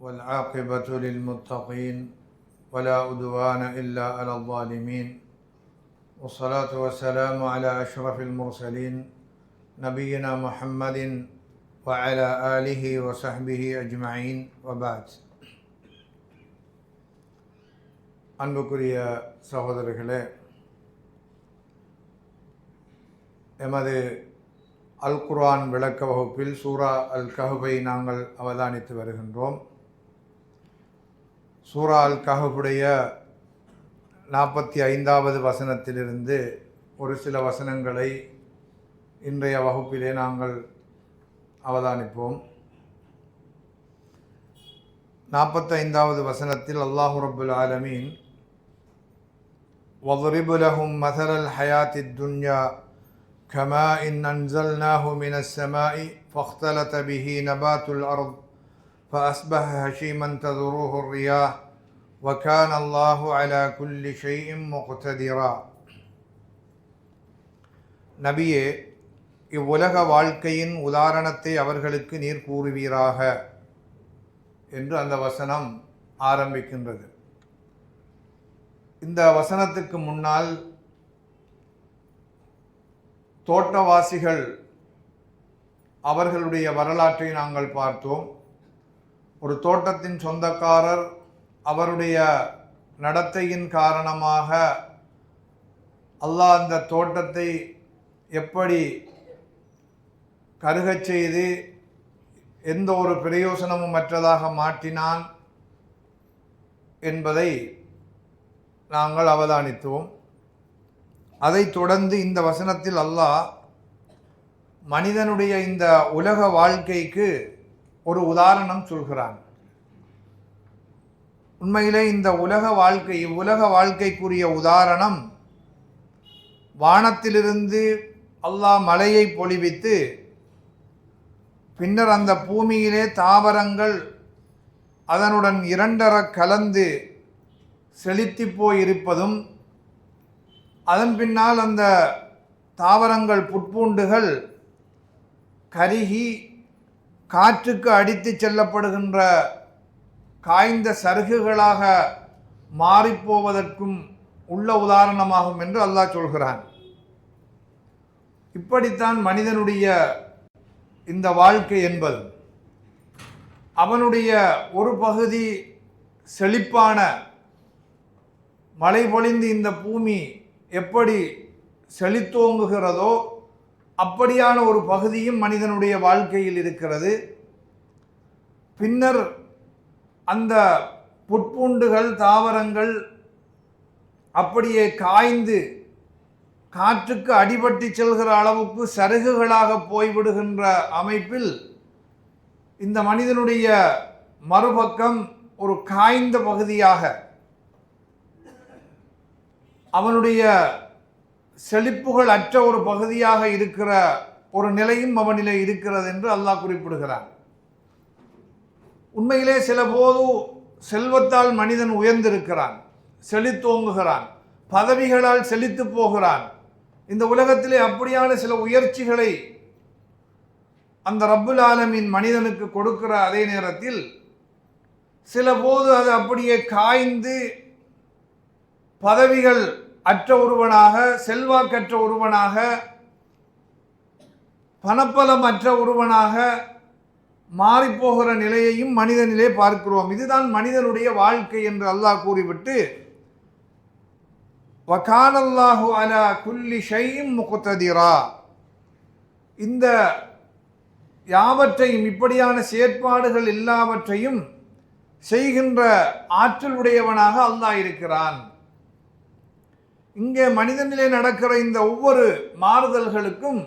والعاقبة للمتقين ولا أدوان إلا على الظالمين والصلاة والسلام على أشرف المرسلين نبينا محمد وعلى آله وصحبه أجمعين وبعد அன்புக்குரிய சகோதரர்களே எமது அல் குர்ஆன் விளக்க வகுப்பில் சூரா அல் கஹுபை நாங்கள் அவதானித்து வருகின்றோம் சூரா அல் கஹுடைய நாற்பத்தி ஐந்தாவது வசனத்திலிருந்து ஒரு சில வசனங்களை இன்றைய வகுப்பிலே நாங்கள் அவதானிப்போம் நாற்பத்தைந்தாவது வசனத்தில் அல்லாஹு ரபுல் ஆலமீன் وَضْرِبْ لَهُمْ مَثَلَ الْحَيَاةِ الدُّنْيَا كَمَاءٍ أَنزَلْنَاهُ مِنَ السَّمَاءِ فاختلط به نبات الأرض فأصبح هشيما تذروه الرياح وكان الله على كل شيء مقتدرا நபியே இவ்வுலக வாழ்க்கையின் உதாரணத்தை அவர்களுக்கு நீர் கூறுவீராக என்று அந்த வசனம் ஆரம்பிக்கின்றது இந்த வசனத்துக்கு முன்னால் தோட்டவாசிகள் அவர்களுடைய வரலாற்றை நாங்கள் பார்த்தோம் ஒரு தோட்டத்தின் சொந்தக்காரர் அவருடைய நடத்தையின் காரணமாக அல்லாஹ் அந்த தோட்டத்தை எப்படி கருகச் செய்து எந்த ஒரு பிரயோசனமும் மற்றதாக மாற்றினான் என்பதை நாங்கள் அவதானித்தோம். அதைத் தொடர்ந்து இந்த வசனத்தில் அல்லாஹ் மனிதனுடைய இந்த உலக வாழ்க்கைக்கு ஒரு உதாரணம் சொல்கிறான். உண்மையிலே இந்த உலக வாழ்க்கை இவ்வுலக வாழ்க்கைக்குரிய உதாரணம் வானத்திலிருந்து அல்லாஹ் மலையை பொழிவித்து பின்னர் அந்த பூமியிலே தாவரங்கள் அதனுடன் இரண்டர கலந்து செழித்து போயிருப்பதும் அதன் பின்னால் அந்த தாவரங்கள் புட்பூண்டுகள் கருகி காற்றுக்கு அடித்து செல்லப்படுகின்ற காய்ந்த சருகுகளாக மாறிப்போவதற்கும் உள்ள உதாரணமாகும் என்று அல்லாஹ் சொல்கிறான். இப்படித்தான் மனிதனுடைய இந்த வாழ்க்கை என்பது. அவனுடைய ஒரு பகுதி செழிப்பான மழை பொழிந்து இந்த பூமி எப்படி செழித்தோங்குகிறதோ அப்படியான ஒரு பகுதியும் மனிதனுடைய வாழ்க்கையில் இருக்கிறது. பின்னர் அந்த புட்பூண்டுகள் தாவரங்கள் அப்படியே காய்ந்து காற்றுக்கு அடிபட்டு செல்கிற அளவுக்கு சருகுகளாக போய்விடுகின்ற அமைப்பில் இந்த மனிதனுடைய மறுபக்கம் ஒரு காய்ந்த பகுதியாக அவனுடைய செழிப்புகள் அற்ற ஒரு பகுதியாக இருக்கிற ஒரு நிலையும் அவனிலே இருக்கிறது என்று அல்லாஹ் குறிப்பிடுகிறான். உண்மையிலே சில போது செல்வத்தால் மனிதன் உயர்ந்திருக்கிறான் செழித்தோங்குகிறான் பதவிகளால் செழித்து போகிறான். இந்த உலகத்திலே அப்படியான சில உயர்ச்சிகளை அந்த ரப்புல் ஆலமின் மனிதனுக்கு கொடுக்கிற அதே நேரத்தில் சில போது அது அப்படியே காய்ந்து பதவிகள் அற்ற ஒருவனாக செல்வாக்கற்ற ஒருவனாக பணப்பலம் அற்ற ஒருவனாக மாறிப்போகிற நிலையையும் மனிதனிலே பார்க்கிறோம். இதுதான் மனிதனுடைய வாழ்க்கை என்று அல்லாஹ் கூறிவிட்டு வகானல்லாஹு அலா குல்லி ஷையும் முகுத்ததிரா. இந்த யாவற்றையும் இப்படியான செயற்பாடுகள் எல்லாவற்றையும் செய்கின்ற ஆற்றல் உடையவனாக அல்லாஹ் இருக்கிறான். இங்கே மனிதனிலே நடக்கிற இந்த ஒவ்வொரு மாறுதல்களுக்கும்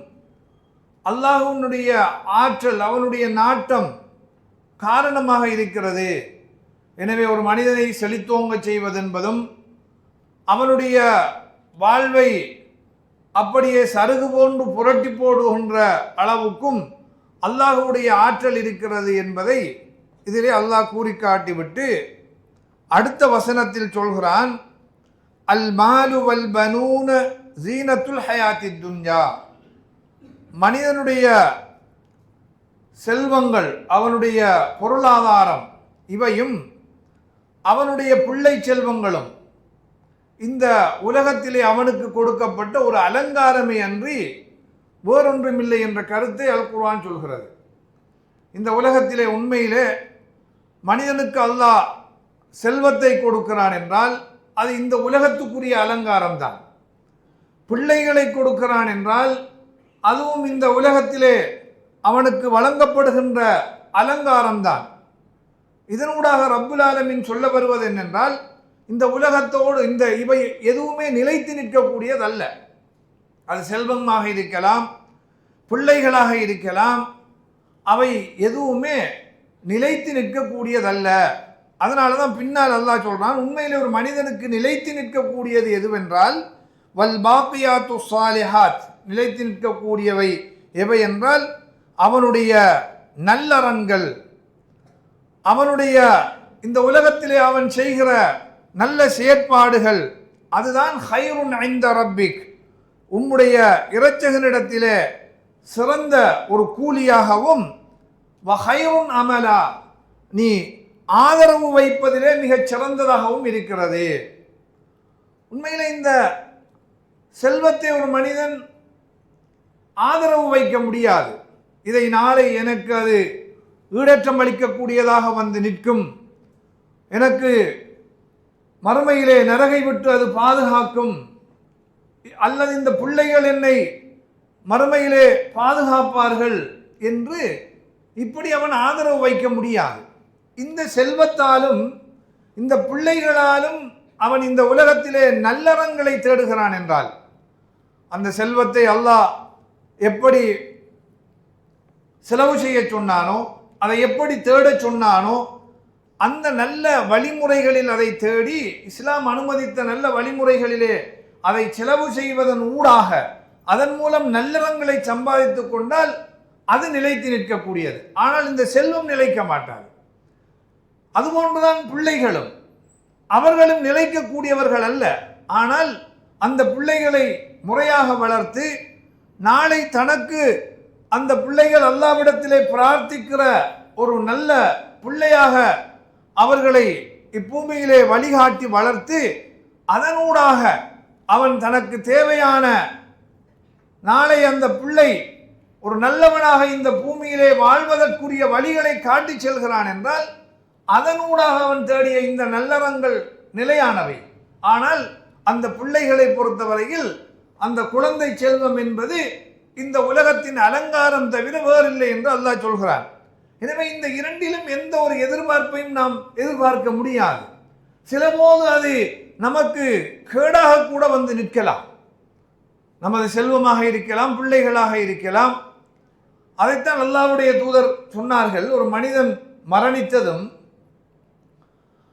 அல்லாஹுனுடைய ஆற்றல் அவனுடைய நாட்டம் காரணமாக இருக்கிறது. எனவே ஒரு மனிதனை செழித்தோங்க செய்வதென்பதும் அவனுடைய வாழ்வை அப்படியே சருகு போன்று புரட்டி போடுகின்ற அளவுக்கும் அல்லாஹுடைய ஆற்றல் இருக்கிறது என்பதை இதிலே அல்லாஹ் கூறி காட்டிவிட்டு அடுத்த வசனத்தில் சொல்கிறான் அல் மாலு வல் பனூன ஜீனத்துல் ஹயாத்தி துன்யா. மனிதனுடைய செல்வங்கள் அவனுடைய பொருளாதாரம் இவையும் அவனுடைய பிள்ளை செல்வங்களும் இந்த உலகத்திலே அவனுக்கு கொடுக்கப்பட்ட ஒரு அலங்காரமே அன்றி வேறொன்றுமில்லை என்ற கருத்தை அல் குர்ஆன் சொல்கிறது. இந்த உலகத்திலே உண்மையிலே மனிதனுக்கு அல்லாஹ் செல்வத்தை கொடுக்கிறான் என்றால் அது இந்த உலகத்துக்குரிய அலங்காரம்தான். பிள்ளைகளை கொடுக்கிறான் என்றால் அதுவும் இந்த உலகத்திலே அவனுக்கு வழங்கப்படுகின்ற அலங்காரம்தான். இதனூடாக ரப்புல் ஆலமின் சொல்ல வருவது என்னென்றால் இந்த உலகத்தோடு இந்த இவை எதுவுமே நிலைத்து நிற்கக்கூடியதல்ல. அது செல்வமாக இருக்கலாம் பிள்ளைகளாக இருக்கலாம் அவை எதுவுமே நிலைத்து நிற்கக்கூடியதல்ல. அதனால தான் பின்னால் அல்லாஹ் சொல்கிறான் உண்மையில் ஒரு மனிதனுக்கு நிலைத்து நிற்கக்கூடியது எதுவென்றால் வல் பாக்கியாத்து சாலிஹாத் நிலைத்து நிற்கக்கூடியவை எவை என்றால் அவனுடைய நல்லறங்கள் அவனுடைய இந்த உலகத்திலே அவன் செய்கிற நல்ல செயற்பாடுகள் அதுதான் ஹைருன் ஐந்த ரப்பிக். உம்முடைய இறைச்சகனிடத்திலே சிறந்த ஒரு கூலியாகவும் வஹைருன் அமலா நீ ஆதரவு வைப்பதிலே மிகச் சிறந்ததாகவும் இருக்கிறது. உண்மையில் இந்த செல்வத்தை ஒரு மனிதன் ஆதரவு வைக்க முடியாது. இதை நாளை எனக்கு அது ஈடேற்றம் அளிக்கக்கூடியதாக வந்து நிற்கும். எனக்கு மறுமையிலே நரகை விட்டு அது பாதுகாக்கும். அல்லது இந்த பிள்ளைகள் என்னை மறுமையிலே பாதுகாப்பார்கள் என்று இப்படி அவன் ஆதரவு வைக்க முடியாது. இந்த செல்வத்தாலும் இந்த பிள்ளைகளாலும் அவன் இந்த உலகத்திலே நல்லறங்களை தேடுகிறான் என்றால் அந்த செல்வத்தை அல்லாஹ் எப்படி செலவு செய்ய சொன்னானோ அதை எப்படி தேடச் சொன்னானோ அந்த நல்ல வழிமுறைகளில் அதை தேடி இஸ்லாம் அனுமதித்த நல்ல வழிமுறைகளிலே அதை செலவு செய்வதன் ஊடாக அதன் மூலம் நல்லறங்களை சம்பாதித்துக் கொண்டால் அது நிலைத்து நிற்கக்கூடியது. ஆனால் இந்த செல்வம் நிலைக்க மாட்டாது. அதுபோன்றுதான் பிள்ளைகளும். அவர்களும் நிலைக்கக்கூடியவர்கள் அல்ல ஆனால் அந்த பிள்ளைகளை முறையாக வளர்த்து நாளை தனக்கு அந்த பிள்ளைகள் அல்லாவிடத்திலே பிரார்த்திக்கிற ஒரு நல்ல பிள்ளையாக அவர்களை இப்பூமியிலே வழிகாட்டி வளர்த்து அதனூடாக அவன் தனக்கு தேவையான நாளை அந்த பிள்ளை ஒரு நல்லவனாக இந்த பூமியிலே வாழ்வதற்குரிய வழிகளை காட்டி செல்கிறான் என்றால் அதனூடாக அவன் தேடிய இந்த நல்லறங்கள் நிலையானவை. ஆனால் அந்த பிள்ளைகளை பொறுத்தவரையில் அந்த குழந்தை செல்வம் என்பது இந்த உலகத்தின் அலங்காரம் தவிர வேறில்லை என்று அல்லாஹ் சொல்கிறான். எனவே இந்த இரண்டிலும் எந்த ஒரு எதிர்பார்ப்பையும் நாம் எதிர்பார்க்க முடியாது. சில போது அது நமக்கு கேடாக கூட வந்து நிற்கலாம். நமது செல்வமாக இருக்கலாம் பிள்ளைகளாக இருக்கலாம். அதைத்தான் அல்லாவுடைய தூதர் சொன்னார்கள். ஒரு மனிதன் மரணித்ததும்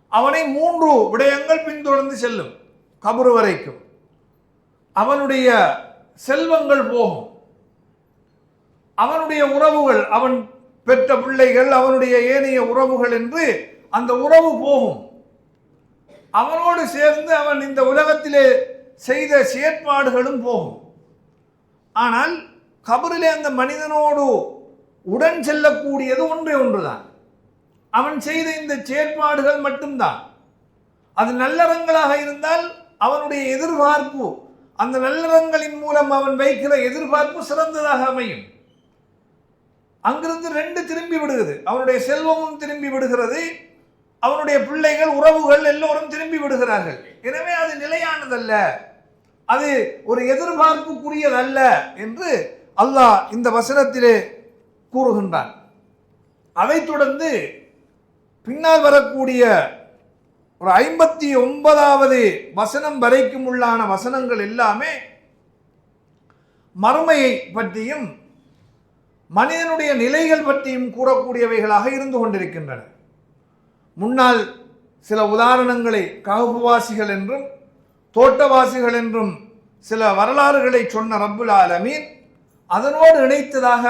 அவனை மூன்று விடயங்கள் பின்தொடர்ந்து செல்லும். கபரு வரைக்கும். அவனுடைய செல்வங்கள் போகும். அவனுடைய உறவுகள் அவன் பெற்ற பிள்ளைகள் அவனுடைய ஏனைய உறவுகள் என்று அந்த உறவு போகும். அவனோடு சேர்ந்து அவன் இந்த உலகத்திலே செய்த செயற்பாடுகளும் போகும். ஆனால் கபரிலே அந்த மனிதனோடு உடன் செல்லக்கூடியது ஒன்றே ஒன்றுதான். அவன் செய்த இந்த செயற்பாடுகள் மட்டும்தான். அது நல்லறங்களாக இருந்தால் அவனுடைய எதிர்பார்ப்பு அந்த நல்லறங்களின் மூலம் அவன் வைக்கிற எதிர்பார்ப்பு சிறந்ததாக அமையும். அங்கிருந்து ரெண்டு திரும்பி விடுகிறது. அவனுடைய செல்வமும் திரும்பி விடுகிறது. அவனுடைய பிள்ளைகள் உறவுகள் எல்லோரும் திரும்பி விடுகிறார்கள். எனவே அது நிலையானதல்ல. அது ஒரு எதிர்பார்ப்புக்குரியதல்ல என்று அல்லாஹ் இந்த வசனத்திலே கூறுகின்றான். அதைத் தொடர்ந்து பின்னால் வரக்கூடிய ஒரு ஐம்பத்தி ஒன்பதாவது வசனம் வரைக்கும் உள்ளான வசனங்கள் எல்லாமே மறுமையை பற்றியும் மனிதனுடைய நிலைகள் பற்றியும் கூறக்கூடியவைகளாக இருந்து கொண்டிருக்கின்றன. முன்னால் சில உதாரணங்களை ககுவாசிகள் என்றும் தோட்டவாசிகள் என்றும் சில வரலாறுகளை சொன்ன ரப்புல் ஆலமீன் அதனோடு இணைத்ததாக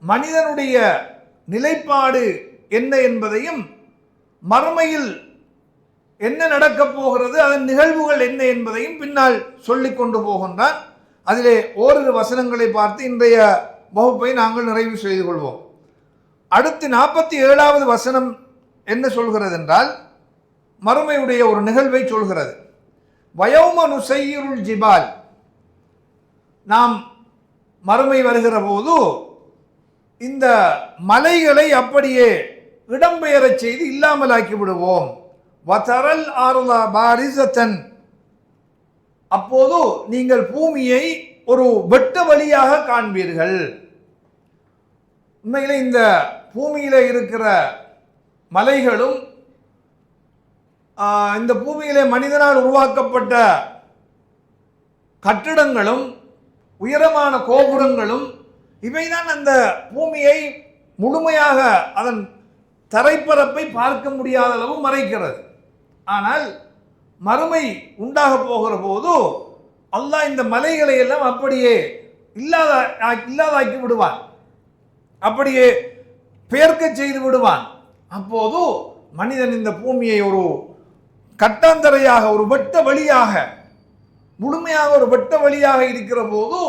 மனிதனுடைய நிலைப்பாடு என்ன என்பதையும் மறுமையில் என்ன நடக்கப் போகிறது அதன் நிகழ்வுகள் என்ன என்பதையும் பின்னால் சொல்லி கொண்டு போகின்றான். அதிலே ஓரிரு வசனங்களை பார்த்து இன்றைய வகுப்பை நாங்கள் நிறைவு செய்து கொள்வோம். அடுத்து நாற்பத்தி ஏழாவது வசனம் என்ன சொல்கிறது என்றால் மறுமையுடைய ஒரு நிகழ்வை சொல்கிறது. வயோம நுசையிருள் ஜிபால். நாம் மறுமை வருகிற போது இந்த மலைகளை அப்படியே இடம்பெயரச் செய்து இல்லாமலாக்கி விடுவோம். வதரல் ஆர்லா பாரிசத்தன். அப்போது நீங்கள் பூமியை ஒரு வெட்ட வழியாக காண்பீர்கள். உண்மையில் இந்த பூமியில் இருக்கிற மலைகளும் இந்த பூமியிலே மனிதனால் உருவாக்கப்பட்ட கட்டிடங்களும் உயரமான கோபுரங்களும் இவைதான் அந்த பூமியை முழுமையாக அதன் தரைப்பரப்பை பார்க்க முடியாத அளவு மறைக்கிறது. ஆனால் மறுமை உண்டாக போகிற போது அல்லாஹ் இந்த மலைகளை எல்லாம் அப்படியே இல்லாத இல்லாதாக்கி விடுவான். அப்படியே பெயர்க்க செய்து விடுவான். அப்போது மனிதன் இந்த பூமியை ஒரு கட்டாந்தரையாக ஒரு வட்ட வழியாக முழுமையாக ஒரு வட்ட வழியாக இருக்கிற போது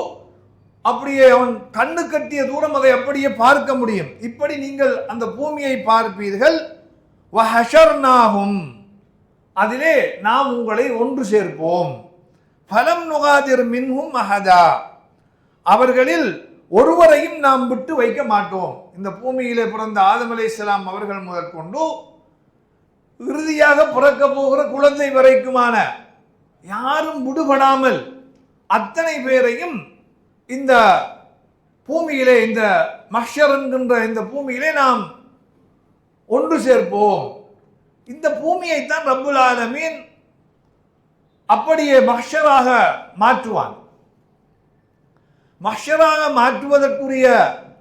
அப்படியே அவன் கண்ணு கட்டிய தூரம் அதை அப்படியே பார்க்க முடியும். இப்படி நீங்கள் அந்த பூமியை பார்ப்பீர்கள். வஹஷர்னாகும் அதிலே நாம் உங்களை ஒன்று சேர்ப்போம். பலம் நுகாதிர் மின்ஹும் அஹதா. அவர்களில் ஒருவரையும் நாம் விட்டு வைக்க மாட்டோம். இந்த பூமியிலே பிறந்த ஆதம் அலைஹிஸ்ஸலாம் அவர்கள் முதற்கொண்டு இறுதியாக பிறக்க போகிற குழந்தை வரைக்குமான யாரும் விடுபடாமல் அத்தனை பேரையும் இந்த பூமியிலே இந்த மஷர் என்கின்ற இந்த பூமியிலே நாம் ஒன்று சேர்ப்போம். இந்த பூமியைத்தான் ரப்புல் ஆலமீன் அப்படியே மஷராக மாற்றுவான். மஷராக மாற்றுவதற்குரிய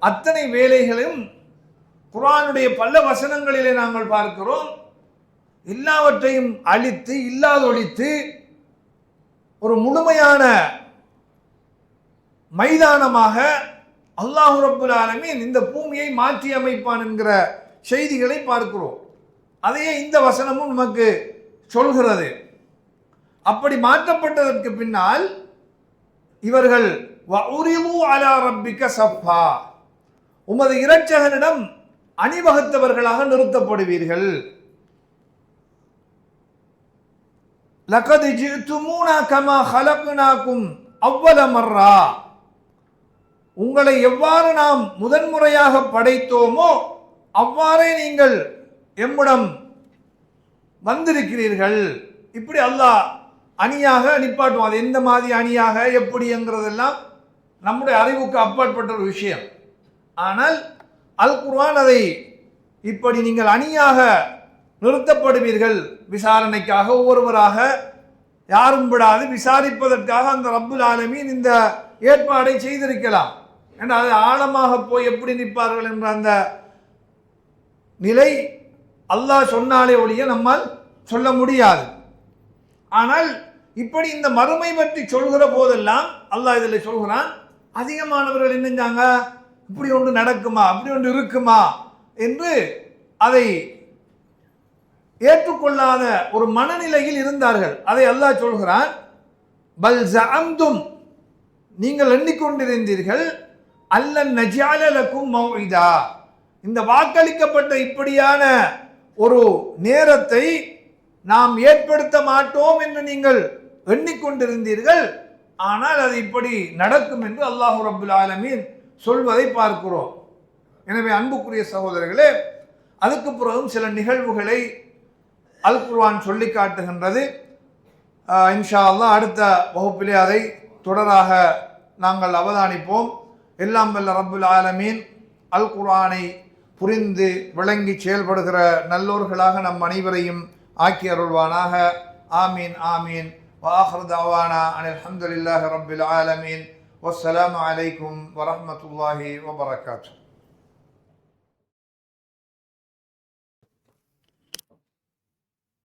அத்தனை வேலைகளையும் குரானுடைய பல வசனங்களிலே நாங்கள் பார்க்கிறோம். எல்லாவற்றையும் அழித்து இல்லாதொழித்து ஒரு முழுமையான மைதானமாக அல்லாஹு ரப்புல் ஆலமீன் இந்த பூமியை மாற்றி அமைப்பான் என்கிற செய்திகளை பார்க்கிறோம். அதையே இந்த வசனமும் நமக்கு சொல்கிறது. அப்படி மாற்றப்பட்டதற்கு பின்னால் இவர்கள் வஉரிது அலா ரப்பிக்க சஃபா. உமது இரட்சகனிடம் அணிவகுத்தவர்களாக நிறுத்தப்படுவீர்கள். லகது ஜித்துமூனா கமா ஹலக்குனாக்கும் அவ்வளமர்ரா உங்களை எவ்வாறு நாம் முதன்முறையாக படைத்தோமோ அவ்வாறே நீங்கள் எம்மிடம் வந்திருக்கிறீர்கள். இப்படி அல்லாஹ் அணியாக நிப்பாட்டுவோம் அது எந்த மாதிரி அணியாக எப்படிங்கிறதெல்லாம் நம்முடைய அறிவுக்கு அப்பாற்பட்ட ஒரு விஷயம். ஆனால் அல் குர்வான் அதை இப்படி நீங்கள் அணியாக நிறுத்தப்படுவீர்கள். விசாரணைக்காக ஒவ்வொருவராக யாரும் விடாது. விசாரிப்பதற்காக அந்த ரப்புல் ஆலமீன் இந்த ஏற்பாடை செய்திருக்கலாம். ஏன்னா அது ஆழமாக போய் எப்படி நிற்பார்கள் என்ற அந்த நிலை அல்லாஹ் சொன்னாலே ஒழிய நம்மால் சொல்ல முடியாது. ஆனால் இப்படி இந்த மறுமை பற்றி சொல்கிற போதெல்லாம் அல்லாஹ் இதில் சொல்கிறான் அதிகமானவர்கள் என்னஞ்சாங்க இப்படி ஒன்று நடக்குமா? அப்படி ஒன்று இருக்குமா? என்று அதை ஏற்றுக்கொள்ளாத ஒரு மனநிலையில் இருந்தார்கள். அதை அல்லாஹ் சொல்கிறான் பல் ஜஅம்தும் நீங்கள் எண்ணிக்கொண்டிருந்தீர்கள் அல்லன் நஜாலலக்கும் மௌஇதா. இந்த வாக்களிக்கப்பட்ட இப்படியான ஒரு நேரத்தை நாம் ஏற்படுத்த மாட்டோம் என்று நீங்கள் எண்ணிக்கொண்டிருந்தீர்கள். ஆனால் அது இப்படி நடக்கும் என்று அல்லாஹு ரபுல் ஆலமீன் சொல்வதை பார்க்கிறோம். எனவே அன்புக்குரிய சகோதரர்களே அதுக்கு பிறகும் சில நிகழ்வுகளை அல் குர்வான் சொல்லி காட்டுகின்றது. இன்ஷா அல்லா அடுத்த வகுப்பிலே அதை தொடராக நாங்கள் அவதானிப்போம். எல்லாம் வல்ல ரப்புல் ஆலமீன். அல் குர்ஆனை புரிந்து விளங்கி செயல்படுகிற நல்லோர்களாக நம் அனைவரையும் ஆக்கி அருள்வானாக. ஆமீன் ஆமீன். வாஹர் தாவானா அனில் அல்ஹம்துலில்லாஹி ரப்பில் ஆலமீன். வஸ்ஸலாமு அலைக்கும் வரமத்துல்லாஹி வபரகாத்து.